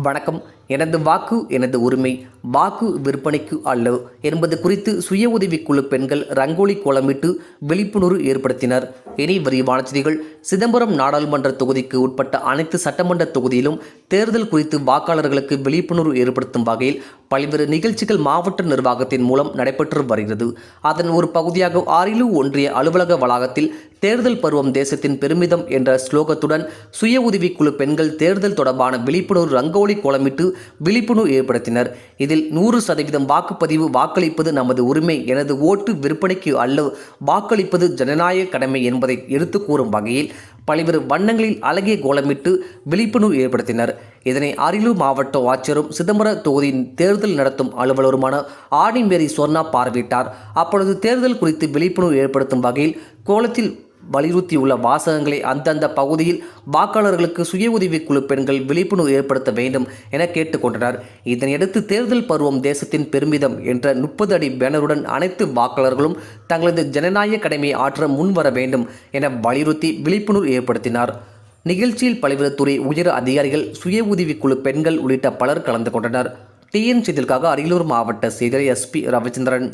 வணக்கம். எனது வாக்கு எனது உரிமை வாக்கு விற்பனைக்கு அல்ல. என்பது குறித்து சுய உதவிக்குழு பெண்கள் ரங்கோலி கோலமிட்டு விழிப்புணர்வு ஏற்படுத்தினர். இனி விரிவான செய்திகள். சிதம்பரம் நாடாளுமன்ற தொகுதிக்கு உட்பட்ட அனைத்து சட்டமன்ற தொகுதியிலும் தேர்தல் குறித்து வாக்காளர்களுக்கு விழிப்புணர்வு ஏற்படுத்தும் வகையில் பல்வேறு நிகழ்ச்சிகள் மாவட்ட நிர்வாகத்தின் மூலம் நடைபெற்று வருகிறது. அதன் ஒரு பகுதியாக ஆறிலு ஒன்றிய அலுவலக வளாகத்தில் தேர்தல் பருவம் தேசத்தின் பெருமிதம் என்ற ஸ்லோகத்துடன் சுய உதவிக்குழு பெண்கள் தேர்தல் தொடர்பான விழிப்புணர்வு ரங்கோலி கோலமிட்டு விழிப்புணர்வு ஏற்படுத்தினர். இதில் நூறு சதவீதம் வாக்குப்பதிவு வாக்களிப்பது நமது உரிமை எனது ஓட்டு விற்பனைக்கு அல்ல வாக்களிப்பது ஜனநாயக கடமை என்பதை எடுத்து கூறும் வகையில் பல்வேறு வண்ணங்களில் அழகிய கோலமிட்டு விழிப்புணர்வு ஏற்படுத்தினர். இதனை அரியலூர் மாவட்ட ஆட்சியரும் சிதம்பர தொகுதியின் தேர்தல் நடத்தும் அலுவலருமான ஆடிமேரி சொர்ணா பார்வையிட்டார். அப்பொழுது தேர்தல் குறித்து விழிப்புணர்வு ஏற்படுத்தும் வகையில் கோலத்தில் வலியுறுத்தியுள்ள வாசகங்களை அந்தந்த பகுதியில் வாக்காளர்களுக்கு சுய உதவிக்குழு பெண்கள் விழிப்புணர்வு ஏற்படுத்த வேண்டும் என கேட்டுக்கொண்டனர். இதனையடுத்து தேர்தல் பருவம் தேசத்தின் பெருமிதம் என்ற முப்பது அடி பேனருடன் அனைத்து வாக்காளர்களும் தங்களது ஜனநாயக கடமையை ஆற்ற முன்வர வேண்டும் என வலியுறுத்தி விழிப்புணர்வு ஏற்படுத்தினார். நிகழ்ச்சியில் பல்வேறு துறை உயர் அதிகாரிகள் சுய உதவிக்குழு பெண்கள் உள்ளிட்ட பலர் கலந்து கொண்டனர். டிஎன் செய்திகளுக்காக அரியலூர் மாவட்ட செய்தியாளர் எஸ்பி ரவிச்சந்திரன்.